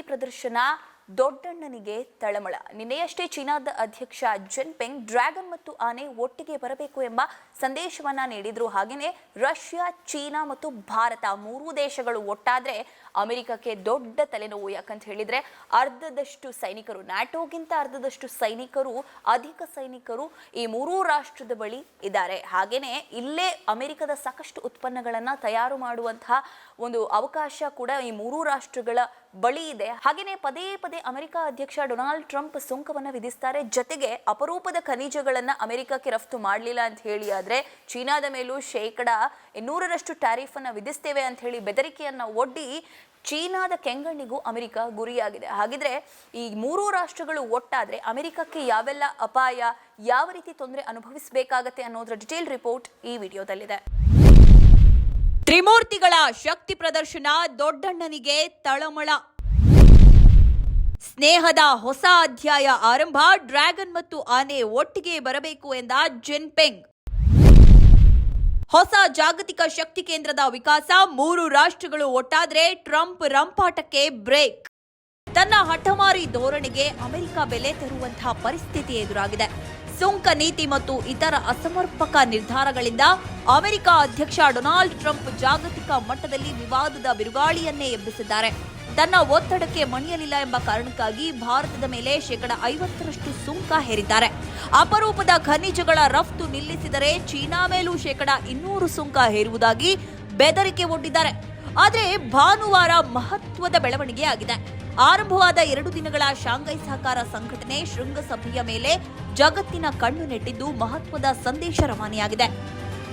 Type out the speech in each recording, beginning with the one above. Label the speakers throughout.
Speaker 1: ಪ್ರದರ್ಶನ ದೊಡ್ಡಣ್ಣನಿಗೆ ತಳಮಳ. ನಿನ್ನೆಯಷ್ಟೇ ಚೀನಾದ ಅಧ್ಯಕ್ಷ ಜಿನ್ಪಿಂಗ್ ಡ್ರ್ಯಾಗನ್ ಮತ್ತು ಆನೆ ಒಟ್ಟಿಗೆ ಬರಬೇಕು ಎಂಬ ಸಂದೇಶವನ್ನ ನೀಡಿದ್ರು. ಹಾಗೆಯೇ ರಷ್ಯಾ, ಚೀನಾ ಮತ್ತು ಭಾರತ ಮೂರೂ ದೇಶಗಳು ಒಟ್ಟಾದ್ರೆ ಅಮೆರಿಕಕ್ಕೆ ದೊಡ್ಡ ತಲೆನೋವು. ಯಾಕಂತ ಹೇಳಿದ್ರೆ ಅರ್ಧದಷ್ಟು ಸೈನಿಕರು ನ್ಯಾಟೋಗಿಂತ ಅರ್ಧದಷ್ಟು ಸೈನಿಕರು, ಅಧಿಕ ಸೈನಿಕರು ಈ ಮೂರೂ ರಾಷ್ಟ್ರದ ಬಳಿ ಇದ್ದಾರೆ. ಹಾಗೇನೆ ಇಲ್ಲೇ ಅಮೆರಿಕದ ಸಾಕಷ್ಟು ಉತ್ಪನ್ನಗಳನ್ನ ತಯಾರು ಮಾಡುವಂತಹ ಒಂದು ಅವಕಾಶ ಕೂಡ ಈ ಮೂರೂ ರಾಷ್ಟ್ರಗಳ ಬಳಿ ಇದೆ. ಹಾಗೆಯೇ ಪದೇ ಪದೇ ಅಮೆರಿಕ ಅಧ್ಯಕ್ಷ ಡೊನಾಲ್ಡ್ ಟ್ರಂಪ್ ಸುಂಕವನ್ನು ವಿಧಿಸ್ತಾರೆ. ಜೊತೆಗೆ ಅಪರೂಪದ ಖನಿಜಗಳನ್ನು ಅಮೆರಿಕಕ್ಕೆ ರಫ್ತು ಮಾಡಲಿಲ್ಲ ಅಂತ ಹೇಳಿ ಆದ್ರೆ ಚೀನಾದ ಮೇಲೂ ಶೇಕಡ ಇನ್ನೂರರಷ್ಟು ಟ್ಯಾರಿಫ್ ಅನ್ನ ವಿಧಿಸ್ತೇವೆ ಅಂತ ಹೇಳಿ ಬೆದರಿಕೆಯನ್ನ ಒಡ್ಡಿ ಚೀನಾದ ಕೆಂಗಣ್ಣಿಗೂ ಅಮೆರಿಕ ಗುರಿಯಾಗಿದೆ. ಹಾಗಿದ್ರೆ ಈ ಮೂರೂ ರಾಷ್ಟ್ರಗಳು ಒಟ್ಟಾದ್ರೆ ಅಮೆರಿಕಕ್ಕೆ ಯಾವೆಲ್ಲ ಅಪಾಯ, ಯಾವ ರೀತಿ ತೊಂದರೆ ಅನುಭವಿಸಬೇಕಾಗತ್ತೆ ಅನ್ನೋದ್ರ ಡಿಟೇಲ್ ರಿಪೋರ್ಟ್ ಈ ವಿಡಿಯೋದಲ್ಲಿದೆ. ತ್ರಿಮೂರ್ತಿಗಳ ಶಕ್ತಿ ಪ್ರದರ್ಶನ ದೊಡ್ಡಣ್ಣನಿಗೆ ತಳಮಳ. ಸ್ನೇಹದ ಹೊಸ ಅಧ್ಯಾಯ ಆರಂಭ, ಡ್ರ್ಯಾಗನ್ ಮತ್ತು ಆನೆ ಒಟ್ಟಿಗೆ ಬರಬೇಕು ಎಂದ ಜಿನ್ಪಿಂಗ್. ಹೊಸ ಜಾಗತಿಕ ಶಕ್ತಿ ಕೇಂದ್ರದ ವಿಕಾಸ, ಮೂರು ರಾಷ್ಟ್ರಗಳು ಒಟ್ಟಾದ್ರೆ ಟ್ರಂಪ್ ರಂಪಾಟಕ್ಕೆ ಬ್ರೇಕ್. ತನ್ನ ಹಠಮಾರಿ ಧೋರಣೆಗೆ ಅಮೆರಿಕ ಬೆಲೆ ತರುವಂತಹ ಪರಿಸ್ಥಿತಿ ಎದುರಾಗಿದೆ. ಸುಂಕ ನೀತಿ ಮತ್ತು ಇತರ ಅಸಮರ್ಪಕ ನಿರ್ಧಾರಗಳಿಂದ ಅಮೆರಿಕ ಅಧ್ಯಕ್ಷ ಡೊನಾಲ್ಡ್ ಟ್ರಂಪ್ ಜಾಗತಿಕ ಮಟ್ಟದಲ್ಲಿ ವಿವಾದದ ಬಿರುಗಾಳಿಯನ್ನೇ ಎಬ್ಬಿಸಿದ್ದಾರೆ. ತನ್ನ ಒತ್ತಡಕ್ಕೆ ಮಣಿಯಲಿಲ್ಲ ಎಂಬ ಕಾರಣಕ್ಕಾಗಿ ಭಾರತದ ಮೇಲೆ ಶೇಕಡ ಐವತ್ತರಷ್ಟು ಸುಂಕ ಹೇರಿದ್ದಾರೆ. ಅಪರೂಪದ ಖನಿಜಗಳ ರಫ್ತು ನಿಲ್ಲಿಸಿದರೆ ಚೀನಾ ಮೇಲೂ ಶೇಕಡ ಇನ್ನೂರು ಸುಂಕ ಹೇರುವುದಾಗಿ ಬೆದರಿಕೆ ಒಡ್ಡಿದ್ದಾರೆ. ಆದರೆ ಭಾನುವಾರ ಮಹತ್ವದ ಬೆಳವಣಿಗೆ ಆಗಿದೆ. ಆರಂಭವಾದ ಎರಡು ದಿನಗಳ ಶಾಂಘೈ ಸಹಕಾರ ಸಂಘಟನೆ ಶೃಂಗಸಭೆಯ ಮೇಲೆ ಜಗತ್ತಿನ ಕಣ್ಣು ನೆಟ್ಟಿದ್ದು ಮಹತ್ವದ ಸಂದೇಶ ರವಾನೆಯಾಗಿದೆ.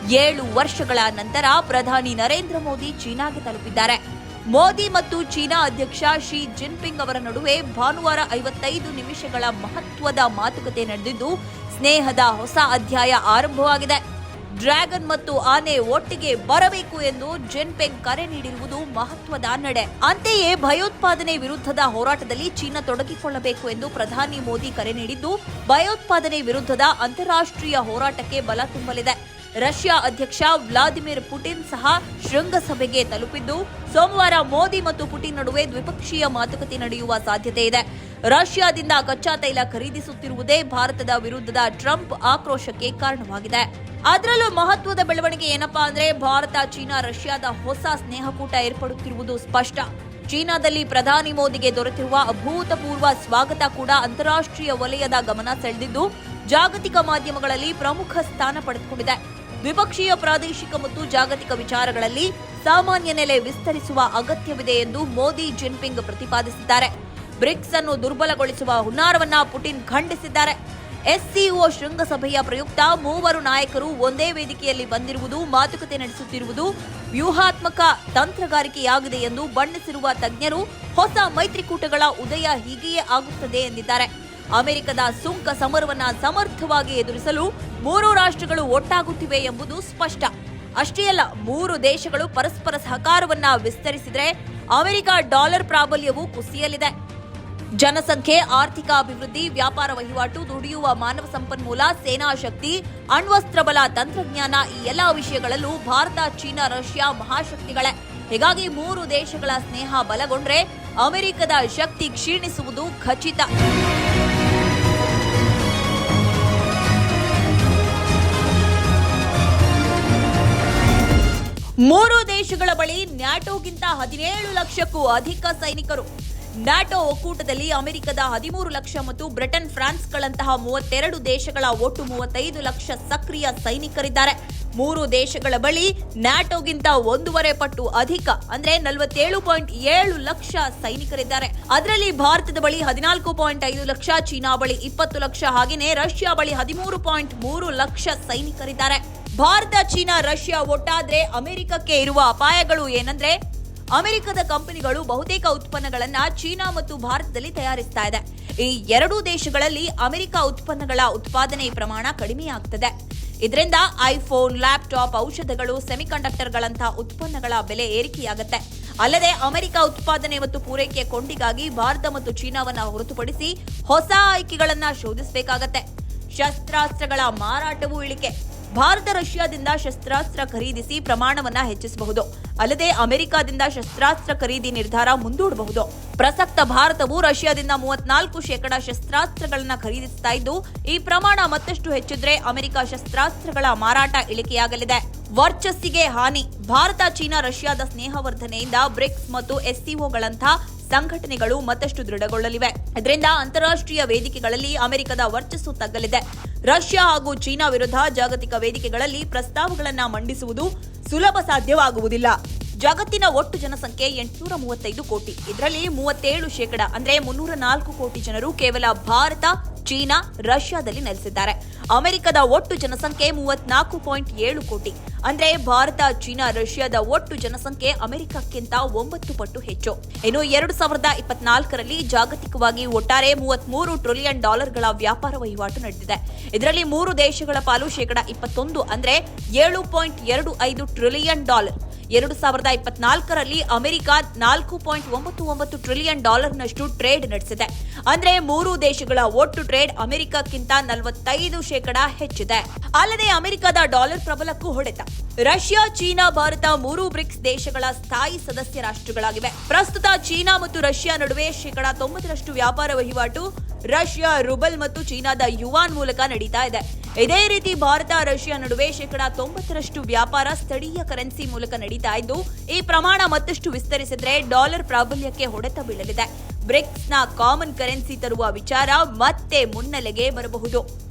Speaker 1: ಏಳು ವರ್ಷಗಳ ನಂತರ ಪ್ರಧಾನಿ ನರೇಂದ್ರ ಮೋದಿ ಚೀನಾಗೆ ತಲುಪಿದ್ದಾರೆ. ಮೋದಿ ಮತ್ತು ಚೀನಾ ಅಧ್ಯಕ್ಷ ಶಿ ಜಿನ್ಪಿಂಗ್ ಅವರ ನಡುವೆ ಭಾನುವಾರ ಐವತ್ತೈದು ನಿಮಿಷಗಳ ಮಹತ್ವದ ಮಾತುಕತೆ ನಡೆದಿದ್ದು, ಸ್ನೇಹದ ಹೊಸ ಅಧ್ಯಾಯ ಆರಂಭವಾಗಿದೆ. ಡ್ರ್ಯಾಗನ್ ಮತ್ತು ಆನೆ ಒಟ್ಟಿಗೆ ಬರಬೇಕು ಎಂದು ಜಿನ್ಪಿಂಗ್ ಕರೆ ನೀಡಿರುವುದು ಮಹತ್ವದ ನಡೆ. ಅಂತೆಯೇ ಭಯೋತ್ಪಾದನೆ ವಿರುದ್ಧದ ಹೋರಾಟದಲ್ಲಿ ಚೀನಾ ತೊಡಗಿಕೊಳ್ಳಬೇಕು ಎಂದು ಪ್ರಧಾನಿ ಮೋದಿ ಕರೆ ನೀಡಿದ್ದು, ಭಯೋತ್ಪಾದನೆ ವಿರುದ್ಧದ ಅಂತಾರಾಷ್ಟ್ರೀಯ ಹೋರಾಟಕ್ಕೆ ಬಲ ತುಂಬಲಿದೆ. ರಷ್ಯಾ ಅಧ್ಯಕ್ಷ ವ್ಲಾದಿಮಿರ್ ಪುಟಿನ್ ಸಹ ಶೃಂಗಸಭೆಗೆ ತಲುಪಿದ್ದು, ಸೋಮವಾರ ಮೋದಿ ಮತ್ತು ಪುಟಿನ್ ನಡುವೆ ದ್ವಿಪಕ್ಷೀಯ ಮಾತುಕತೆ ನಡೆಯುವ ಸಾಧ್ಯತೆ ಇದೆ. ರಷ್ಯಾದಿಂದ ಕಚ್ಚಾ ತೈಲ ಖರೀದಿಸುತ್ತಿರುವುದೇ ಭಾರತದ ವಿರುದ್ಧದ ಟ್ರಂಪ್ ಆಕ್ರೋಶಕ್ಕೆ ಕಾರಣವಾಗಿದೆ. ಅದರಲ್ಲೂ ಮಹತ್ವದ ಬೆಳವಣಿಗೆ ಏನಪ್ಪಾ ಅಂದ್ರೆ ಭಾರತ, ಚೀನಾ, ರಷ್ಯಾದ ಹೊಸ ಸ್ನೇಹಕೂಟ ಏರ್ಪಡುತ್ತಿರುವುದು ಸ್ಪಷ್ಟ. ಚೀನಾದಲ್ಲಿ ಪ್ರಧಾನಿ ಮೋದಿಗೆ ದೊರೆತಿರುವ ಅಭೂತಪೂರ್ವ ಸ್ವಾಗತ ಕೂಡ ಅಂತಾರಾಷ್ಟ್ರೀಯ ವಲಯದ ಗಮನ ಸೆಳೆದಿದ್ದು, ಜಾಗತಿಕ ಮಾಧ್ಯಮಗಳಲ್ಲಿ ಪ್ರಮುಖ ಸ್ಥಾನ ಪಡೆದುಕೊಂಡಿದೆ. ದ್ವಿಪಕ್ಷೀಯ ಪ್ರಾದೇಶಿಕ ಮತ್ತು ಜಾಗತಿಕ ವಿಚಾರಗಳಲ್ಲಿ ಸಾಮಾನ್ಯ ನೆಲೆ ವಿಸ್ತರಿಸುವ ಅಗತ್ಯವಿದೆ ಎಂದು ಮೋದಿ ಜಿನ್ಪಿಂಗ್ ಪ್ರತಿಪಾದಿಸಿದ್ದಾರೆ. ಬ್ರಿಕ್ಸ್ ಅನ್ನು ದುರ್ಬಲಗೊಳಿಸುವ ಹುನ್ನಾರವನ್ನ ಪುಟಿನ್ ಖಂಡಿಸಿದ್ದಾರೆ. ಎಸ್ಸಿಒ ಶೃಂಗಸಭೆಯ ಪ್ರಯುಕ್ತ ಮೂವರು ನಾಯಕರು ಒಂದೇ ವೇದಿಕೆಯಲ್ಲಿ ಬಂದಿರುವುದು, ಮಾತುಕತೆ ನಡೆಸುತ್ತಿರುವುದು ವ್ಯೂಹಾತ್ಮಕ ತಂತ್ರಗಾರಿಕೆಯಾಗಿದೆ ಎಂದು ಬಣ್ಣಿಸಿರುವ ತಜ್ಞರು, ಹೊಸ ಮೈತ್ರಿಕೂಟಗಳ ಉದಯ ಹೀಗೆಯೇ ಆಗುತ್ತದೆ ಎಂದಿದ್ದಾರೆ. ಅಮೆರಿಕದ ಸುಂಕ ಸಮರವನ್ನ ಸಮರ್ಥವಾಗಿ ಎದುರಿಸಲು ಮೂರು ರಾಷ್ಟ್ರಗಳು ಒಟ್ಟಾಗುತ್ತಿವೆ ಎಂಬುದು ಸ್ಪಷ್ಟ. ಅಷ್ಟೇ ಅಲ್ಲ, ಮೂರು ದೇಶಗಳು ಪರಸ್ಪರ ಸಹಕಾರವನ್ನ ವಿಸ್ತರಿಸಿದರೆ ಅಮೆರಿಕ ಡಾಲರ್ ಪ್ರಾಬಲ್ಯವು ಕುಸಿಯಲಿದೆ. ಜನಸಂಖ್ಯೆ, ಆರ್ಥಿಕ ಅಭಿವೃದ್ಧಿ, ವ್ಯಾಪಾರ ವಹಿವಾಟು, ದುಡಿಯುವ ಮಾನವ ಸಂಪನ್ಮೂಲ, ಸೇನಾ ಶಕ್ತಿ, ಅಣ್ವಸ್ತ್ರ ಬಲ, ತಂತ್ರಜ್ಞಾನ ಈ ಎಲ್ಲಾ ವಿಷಯಗಳಲ್ಲೂ ಭಾರತ, ಚೀನಾ, ರಷ್ಯಾ ಮಹಾಶಕ್ತಿಗಳೇ. ಹೀಗಾಗಿ ಮೂರು ದೇಶಗಳ ಸ್ನೇಹ ಬಲಗೊಂಡ್ರೆ ಅಮೆರಿಕದ ಶಕ್ತಿ ಕ್ಷೀಣಿಸುವುದು ಖಚಿತ. ಮೂರು ದೇಶಗಳ ಬಳಿ ನ್ಯಾಟೋಗಿಂತ ಹದಿನೇಳು ಲಕ್ಷಕ್ಕೂ ಅಧಿಕ ಸೈನಿಕರು. ನ್ಯಾಟೋ ಒಕ್ಕೂಟದಲ್ಲಿ ಅಮೆರಿಕದ ಹದಿಮೂರು ಲಕ್ಷ ಮತ್ತು ಬ್ರಿಟನ್, ಫ್ರಾನ್ಸ್ಗಳಂತಹ ಮೂವತ್ತೆರಡು ದೇಶಗಳ ಒಟ್ಟು ಮೂವತ್ತೈದು ಲಕ್ಷ ಸಕ್ರಿಯ ಸೈನಿಕರಿದ್ದಾರೆ. ಮೂರು ದೇಶಗಳ ಬಳಿ ನ್ಯಾಟೋಗಿಂತ ಒಂದೂವರೆ ಪಟ್ಟು ಅಧಿಕ, ಅಂದ್ರೆ ನಲವತ್ತೇಳು ಪಾಯಿಂಟ್ ಏಳು ಲಕ್ಷ ಸೈನಿಕರಿದ್ದಾರೆ. ಅದರಲ್ಲಿ ಭಾರತದ ಬಳಿ ಹದಿನಾಲ್ಕು ಪಾಯಿಂಟ್ ಐದು ಲಕ್ಷ, ಚೀನಾ ಬಳಿ ಇಪ್ಪತ್ತು ಲಕ್ಷ, ಹಾಗೆಯೇ ರಷ್ಯಾ ಬಳಿ ಹದಿಮೂರು ಪಾಯಿಂಟ್ ಮೂರು ಲಕ್ಷ ಸೈನಿಕರಿದ್ದಾರೆ. ಭಾರತ, ಚೀನಾ, ರಷ್ಯಾ ಒಟ್ಟಾದ್ರೆ ಅಮೆರಿಕಕ್ಕೆ ಇರುವ ಅಪಾಯಗಳು ಏನಂದ್ರೆ ಅಮೆರಿಕದ ಕಂಪನಿಗಳು ಬಹುತೇಕ ಉತ್ಪನ್ನಗಳನ್ನ ಚೀನಾ ಮತ್ತು ಭಾರತದಲ್ಲಿ ತಯಾರಿಸ್ತಾ ಇದೆ. ಈ ಎರಡೂ ದೇಶಗಳಲ್ಲಿ ಅಮೆರಿಕ ಉತ್ಪನ್ನಗಳ ಉತ್ಪಾದನೆ ಪ್ರಮಾಣ ಕಡಿಮೆಯಾಗ್ತದೆ ಇದರಿಂದ ಐಫೋನ್, ಲ್ಯಾಪ್ಟಾಪ್, ಔಷಧಗಳು ಸೆಮಿಕಂಡಕ್ಟರ್ಗಳಂತಹ ಉತ್ಪನ್ನಗಳ ಬೆಲೆ ಏರಿಕೆಯಾಗುತ್ತೆ. ಅಲ್ಲದೆ ಅಮೆರಿಕ ಉತ್ಪಾದನೆ ಮತ್ತು ಪೂರೈಕೆ ಕೊಂಡಿಗಾಗಿ ಭಾರತ ಮತ್ತು ಚೀನಾವನ್ನ ಹೊರತುಪಡಿಸಿ ಹೊಸ ಆಯ್ಕೆಗಳನ್ನ ಶೋಧಿಸಬೇಕಾಗತ್ತೆ. ಶಸ್ತ್ರಾಸ್ತ್ರಗಳ ಮಾರಾಟವೂ ಇಳಿಕೆ. ಭಾರತ ರಷ್ಯಾದಿಂದ ಶಸ್ತ್ರಾಸ್ತ್ರ ಖರೀದಿಸಿ ಪ್ರಮಾಣವನ್ನ ಹೆಚ್ಚಿಸಬಹುದು. ಅಲ್ಲದೆ ಅಮೆರಿಕಾದಿಂದ ಶಸ್ತ್ರಾಸ್ತ್ರ ಖರೀದಿ ನಿರ್ಧಾರ ಮುಂದೂಡಬಹುದು. ಪ್ರಸಕ್ತ ಭಾರತವು ರಷ್ಯಾದಿಂದ ಮೂವತ್ನಾಲ್ಕು ಶೇಕಡ ಶಸ್ತ್ರಾಸ್ತ್ರಗಳನ್ನು ಖರೀದಿಸ್ತಾ ಇದ್ದು, ಈ ಪ್ರಮಾಣ ಮತ್ತಷ್ಟು ಹೆಚ್ಚಿದ್ರೆ ಅಮೆರಿಕ ಶಸ್ತ್ರಾಸ್ತ್ರಗಳ ಮಾರಾಟ ಇಳಿಕೆಯಾಗಲಿದೆ. ವರ್ಚಸ್ಸಿಗೆ ಹಾನಿ. ಭಾರತ, ಚೀನಾ, ರಷ್ಯಾದ ಸ್ನೇಹವರ್ಧನೆಯಿಂದ ಬ್ರಿಕ್ಸ್ ಮತ್ತು ಎಸ್ಸಿಒಗಳಂತಹ ಸಂಘಟನೆಗಳು ಮತ್ತಷ್ಟು ದೃಢಗೊಳ್ಳಲಿವೆ. ಇದರಿಂದ ಅಂತಾರಾಷ್ಟ್ರೀಯ ವೇದಿಕೆಗಳಲ್ಲಿ ಅಮೆರಿಕದ ವರ್ಚಸ್ಸು ತಗ್ಗಲಿದೆ. ರಷ್ಯಾ ಹಾಗೂ ಚೀನಾ ವಿರುದ್ಧ ಜಾಗತಿಕ ವೇದಿಕೆಗಳಲ್ಲಿ ಪ್ರಸ್ತಾವಗಳನ್ನು ಮಂಡಿಸುವುದು ಸುಲಭ ಸಾಧ್ಯವಾಗುವುದಿಲ್ಲ. ಜಗತ್ತಿನ ಒಟ್ಟು ಜನಸಂಖ್ಯೆ ಎಂಟುನೂರ ಮೂವತ್ತೈದು ಕೋಟಿ. ಇದರಲ್ಲಿ ಮೂವತ್ತೇಳು ಶೇಕಡ, ಅಂದ್ರೆ ಮುನ್ನೂರ ನಾಲ್ಕು ಕೋಟಿ ಜನರು ಕೇವಲ ಭಾರತ ಚೀನಾ ರಷ್ಯಾದಲ್ಲಿ ನೆಲೆಸಿದ್ದಾರೆ. ಅಮೆರಿಕದ ಒಟ್ಟು ಜನಸಂಖ್ಯೆ ಮೂವತ್ನಾಲ್ಕು ಪಾಯಿಂಟ್ ಏಳು ಕೋಟಿ. ಅಂದ್ರೆ ಭಾರತ, ಚೀನಾ, ರಷ್ಯಾದ ಒಟ್ಟು ಜನಸಂಖ್ಯೆ ಅಮೆರಿಕಕ್ಕಿಂತ ಒಂಬತ್ತು ಪಟ್ಟು ಹೆಚ್ಚು. ಇನ್ನು ಎರಡು ಸಾವಿರದ ಇಪ್ಪತ್ನಾಲ್ಕರಲ್ಲಿ ಜಾಗತಿಕವಾಗಿ ಒಟ್ಟಾರೆ ಮೂವತ್ಮೂರು ಟ್ರಿಲಿಯನ್ ಡಾಲರ್ಗಳ ವ್ಯಾಪಾರ ವಹಿವಾಟು ನಡೆದಿದೆ. ಇದರಲ್ಲಿ ಮೂರು ದೇಶಗಳ ಪಾಲು ಶೇಕಡ ಇಪ್ಪತ್ತೊಂದು ಅಂದ್ರೆ ಏಳು ಪಾಯಿಂಟ್ ಎರಡು ಐದು ಟ್ರಿಲಿಯನ್ ಡಾಲರ್. ಎರಡು ಸಾವಿರದ ಇಪ್ಪತ್ನಾಲ್ಕರಲ್ಲಿ ಅಮೆರಿಕ ನಾಲ್ಕು ಪಾಯಿಂಟ್ ಒಂಬತ್ತು ಒಂಬತ್ತು ಟ್ರಿಲಿಯನ್ ಡಾಲರ್ನಷ್ಟು ಟ್ರೇಡ್ ನಡೆಸಿದೆ. ಅಂದ್ರೆ ಮೂರು ದೇಶಗಳ ಒಟ್ಟು ಟ್ರೇಡ್ ಅಮೆರಿಕಕ್ಕಿಂತ ನಲವತ್ತೈದು ಶೇಕಡ ಹೆಚ್ಚಿದೆ. ಅಲ್ಲದೆ ಅಮೆರಿಕದ ಡಾಲರ್ ಪ್ರಬಲಕ್ಕೂ ಹೊಡೆತ. ರಷ್ಯಾ, ಚೀನಾ, ಭಾರತ ಮೂರು ಬ್ರಿಕ್ಸ್ ದೇಶಗಳ ಸ್ಥಾಯಿ ಸದಸ್ಯ ರಾಷ್ಟ್ರಗಳಾಗಿವೆ. ಪ್ರಸ್ತುತ ಚೀನಾ ಮತ್ತು ರಷ್ಯಾ ನಡುವೆ ಶೇಕಡಾ ತೊಂಬತ್ತರಷ್ಟು ವ್ಯಾಪಾರ ವಹಿವಾಟು ರಷ್ಯಾ, ರುಬಲ್ ಮತ್ತು ಚೀನಾದ ಯುವಾನ್ ಮೂಲಕ ನಡೀತಾ ಇದೆ. ಇದೇ ರೀತಿ ಭಾರತ, ರಷ್ಯಾ ನಡುವೆ ಶೇಕಡಾ ತೊಂಬತ್ತರಷ್ಟು ವ್ಯಾಪಾರ ಸ್ಥಳೀಯ ಕರೆನ್ಸಿ ಮೂಲಕ ನಡೀತಾ ಇದ್ದು, ಈ ಪ್ರಮಾಣ ಮತ್ತಷ್ಟು ವಿಸ್ತರಿಸಿದ್ರೆ ಡಾಲರ್ ಪ್ರಾಬಲ್ಯಕ್ಕೆ ಹೊಡೆತ ಬೀಳಲಿದೆ. ಬ್ರಿಕ್ಸ್ನ ಕಾಮನ್ ಕರೆನ್ಸಿ ತರುವ ವಿಚಾರ ಮತ್ತೆ ಮುನ್ನೆಲೆಗೆ ಬರಬಹುದು.